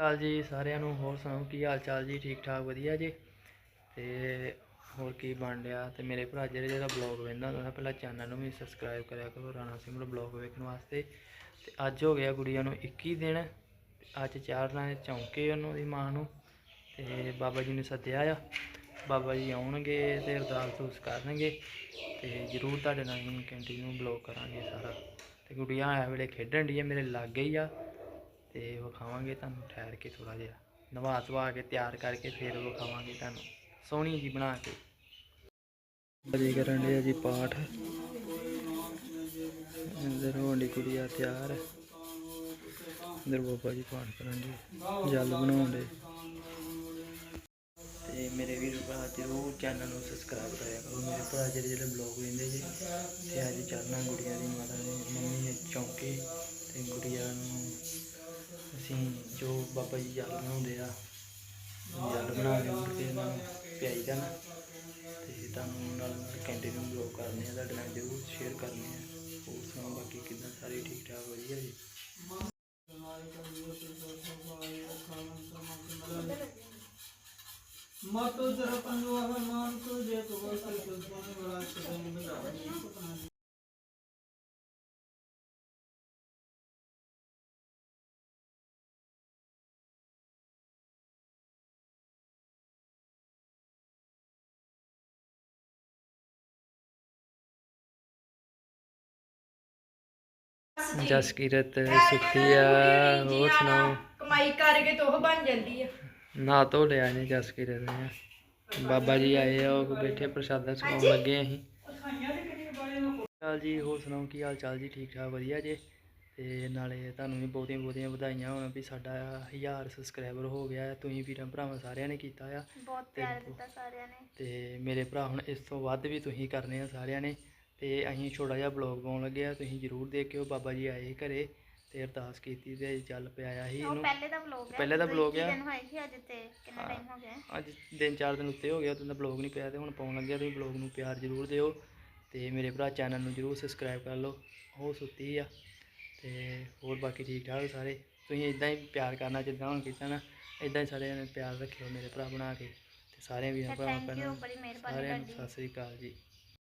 ਹਾਲ ਜੀ ਸਾਰਿਆਂ ਨੂੰ, ਹੋਰ ਸੁਣਾਓ ਕੀ ਹਾਲ ਚਾਲ ਜੀ? ਠੀਕ ਠਾਕ, ਵਧੀਆ ਜੀ? ਤੇ ਹੋਰ ਕੀ ਬਣ ਰਿਹਾ? ਤੇ ਮੇਰੇ ਭਰਾ ਜਿਹੜੇ ਜਿਹੜਾ ਬਲੌਗ ਵੇਖਦਾ ਉਹਨਾਂ ਪਹਿਲਾਂ ਚੈਨਲ ਨੂੰ ਵੀ ਸਬਸਕ੍ਰਾਈਬ ਕਰਿਆ ਕਰੋ, ਰਾਣਾ ਸਿੰਘ ਬਲੌਗ ਵੇਖਣ ਵਾਸਤੇ। ਤੇ ਅੱਜ ਹੋ ਗਿਆ ਗੁੜੀਆ ਨੂੰ 21 ਦਿਨ, ਅੱਜ ਚਾਰ ਚਾੜਨਾ ਚੌਂਕੇ ਉਹਨੂੰ ਦੀ ਮਾਂ ਨੂੰ। ਤੇ ਬਾਬਾ ਜੀ ਨੂੰ ਸੱਦਿਆ ਆ। ਬਾਬਾ ਜੀ ਆਉਣਗੇ ਤੇ ਅਰਦਾਸ ਅਰਦੂਸ ਕਰਨਗੇ। ਤੇ ਜ਼ਰੂਰ ਤੁਹਾਡੇ ਨਾਲ ਕੰਟੀਨਿਊ ਬਲੌਗ ਕਰਾਂਗੇ ਸਾਰਾ। ਤੇ ਗੁੜੀਆ ਆ ਵੇਲੇ ਖੇਡਣ ਦੀ ਹੈ ਮੇਰੇ ਲਾਗੇ ਹੀ ਆ। ਤੇ ਵਿਖਾਵਾਂਗੇ ਤੁਹਾਨੂੰ ਠਹਿਰ ਕੇ ਥੋੜਾ ਜਿਹਾ। ਨਵਾ ਧਵਾ ਕੇ ਤਿਆਰ ਕਰਕੇ ਫਿਰ ਵਿਖਾਵਾਂਗੇ ਤੁਹਾਨੂੰ। ਸੋਹਣੀ ਜੀ ਬਣਾ ਕੇ। ਜੀ ਕਰਨ ਦੇ ਜੀ ਪਾਠ। ਅੰਦਰ ਹੋਣੀ ਕੁੜੀਆ ਤਿਆਰ। ਹੈ ਅੰਦਰ ਬਾਬਾ ਜੀ ਪਾਠ ਕਰਨ ਦੇ ਜਲ ਬਣਾਉਣ ਦੇ ਤੇ ਮੇਰੇ ਵੀਰ ਭਰਾ ਜਰੂਰ ਚੈਨਲ ਨੂੰ ਸਬਸਕ੍ਰਾਈਬ ਕਰਿਆ ਕਰੋ। ਮੇਰੇ ਭਰਾ ਜਿਹੜੇ ਜਿਹੜੇ ਬਲੌਗ ਲੈਂਦੇ ਜੀ, ਤੇ ਅੱਜ ਚੜਨਾ ਗੁੜੀਆ ਦੀ ਮਾਤਾ ਦੀ ਮੰਮੀ ਨੇ ਚੌਂਕੇ, ਤੇ ਗੁੜੀਆ ਨੂੰ ਅਸੀਂ ਜੋ ਬਾਬਾ ਜੀ ਜਲ ਬਣਾਉਂਦੇ ਆ, ਜਲ ਬਣਾ ਕੇ ਮੁੜ ਕੇ ਇਹਨਾਂ ਨੂੰ ਪਿਆਈ ਨਾ। ਤੇ ਤੁਹਾਨੂੰ ਨਾਲ ਨਾਲ ਕੰਟੀਨਿਊ ਬਲੌਗ ਕਰਨੇ ਆ, ਤੁਹਾਡੇ ਨਾਲ ਜ਼ਰੂਰ ਸ਼ੇਅਰ ਕਰਨੇ ਆ। ਹੋਰ ਸੁਣਾਓ, ਬਾਕੀ ਕਿੱਦਾਂ ਸਾਰੇ ਠੀਕ ਠਾਕ, ਵਧੀਆ ਜੀ? ਮਤੋ ਜਰਾ ਪੰਜਵਾ ਮਾਨ ਕੋ ਜੇ ਤੋ ਬਸ ਕੋਈ ਬੜਾ ਸਦਨ ਬਣਾ ਜਸਕੀਰਤ ਸੁੱਤੀ ਆ ਹੋਰ ਸੁਣਾਓ? ਕਮਾਈ ਕਰਕੇ ਤੇ ਉਹ ਬਣ ਜਾਂਦੀ ਆ। ਨਾ ਧੋ ਲਿਆ ਨੇ ਜਸਕੀਰਤ ਨੇ। ਬਾਬਾ ਜੀ ਆਏ ਆ ਉਹ ਬੈਠੇ ਪ੍ਰਸ਼ਾਦਾ ਛਕਾਉਣ ਲੱਗੇ ਅਸੀਂ। ਚਾਲ ਜੀ ਹੋਰ ਸੁਣਾਓ ਕੀ ਹਾਲ ਚਾਲ ਜੀ? ਠੀਕ ਠਾਕ ਵਧੀਆ ਜੀ? ਤੇ ਨਾਲੇ ਤੁਹਾਨੂੰ ਵੀ ਬਹੁਤੀਆਂ ਬਹੁਤੀਆਂ ਵਧਾਈਆਂ ਹੋਣ ਵੀ ਸਾਡਾ 1000 ਸਬਸਕ੍ਰਾਈਬਰ ਹੋ ਗਿਆ ਹੈ ਤੁਸੀਂ ਵੀਰਾਂ ਭਰਾਵਾਂ ਸਾਰਿਆਂ ਨੇ ਕੀਤਾ ਆ। ਬਹੁਤ ਪਿਆਰ ਦਿੱਤਾ ਸਾਰਿਆਂ ਨੇ। ਤੇ ਮੇਰੇ ਭਰਾ ਹੁਣ ਇਸ ਤੋਂ ਵੱਧ ਵੀ ਤੁਸੀਂ ਕਰਨੇ ਆ ਸਾਰਿਆਂ ਨੇ। ਤੇ ਅਸੀਂ ਛੋਟਾ ਜਿਹਾ ਬਲੌਗ ਪਾਉਣ ਲੱਗੇ ਆ ਤੁਸੀਂ ਜਰੂਰ ਦੇਖਿਓ ਬਾਬਾ ਜੀ ਆਏ ਘਰੇ ਤੇ ਅਰਦਾਸ ਕੀਤੀ ਤੇ ਚੱਲ ਪਿਆ ਸੀ ਉਹ ਇਹਨੂੰ ਪਹਿਲੇ ਦਾ ਵਲੋਗ ਹੈ ਪਹਿਲੇ ਦਾ ਜਦੋਂ vlog ਇੱਕੀ ਆ। ਦਿਨ ਹੋਏ ਸੀ ਅੱਜ ਤੇ ਕਿੰਨਾ ਹਾਂ। ਟਾਈਮ ਹੋ ਗਿਆ ਅੱਜ ਦਿਨ ਚਾਰ ਦਿਨ ਉੱਤੇ ਹੋ ਗਿਆ ਉਦੋਂ ਦਾ ਬਲੌਗ ਨਹੀਂ ਪਿਆ ਤੇ ਹੁਣ ਪਾਉਣ ਲੱਗਿਆ ਤੁਸੀਂ ਬਲੌਗ ਨੂੰ ਪਿਆਰ ਜ਼ਰੂਰ ਦਿਓ ਤੇ ਮੇਰੇ ਭਰਾ ਚੈਨਲ ਨੂੰ ਜ਼ਰੂਰ ਸਬਸਕ੍ਰਾਈਬ ਕਰ ਲਓ ਉਹ ਸੁੱਤੀ ਆ ਤੇ ਹੋਰ ਬਾਕੀ ਠੀਕ ਠਾਕ ਸਾਰੇ ਤੁਸੀਂ ਇਦਾਂ ਹੀ ਪਿਆਰ ਕਰਨਾ ਜਿੱਦਾਂ ਹੁਣ ਕੀਤਾ ਨਾ ਇਦਾਂ ਹੀ ਸਾਰਿਆਂ ਨੇ ਪਿਆਰ ਰੱਖਿਓ ਮੇਰੇ ਭਰਾ ਬਣਾ ਕੇ ਤੇ ਸਾਰਿਆਂ ਵੀਰਾਂ ਭਰਾਵਾਂ ਥੈਂਕ ਯੂ ਪਹਿਲਾਂ ਬੜੀ ਮਿਹਰਬਾਨੀ ਸਾਰਿਆਂ ਨੂੰ ਤੁਹਾਡੀ ਸਤਿ ਸ੍ਰੀ ਅਕਾਲ ਜੀ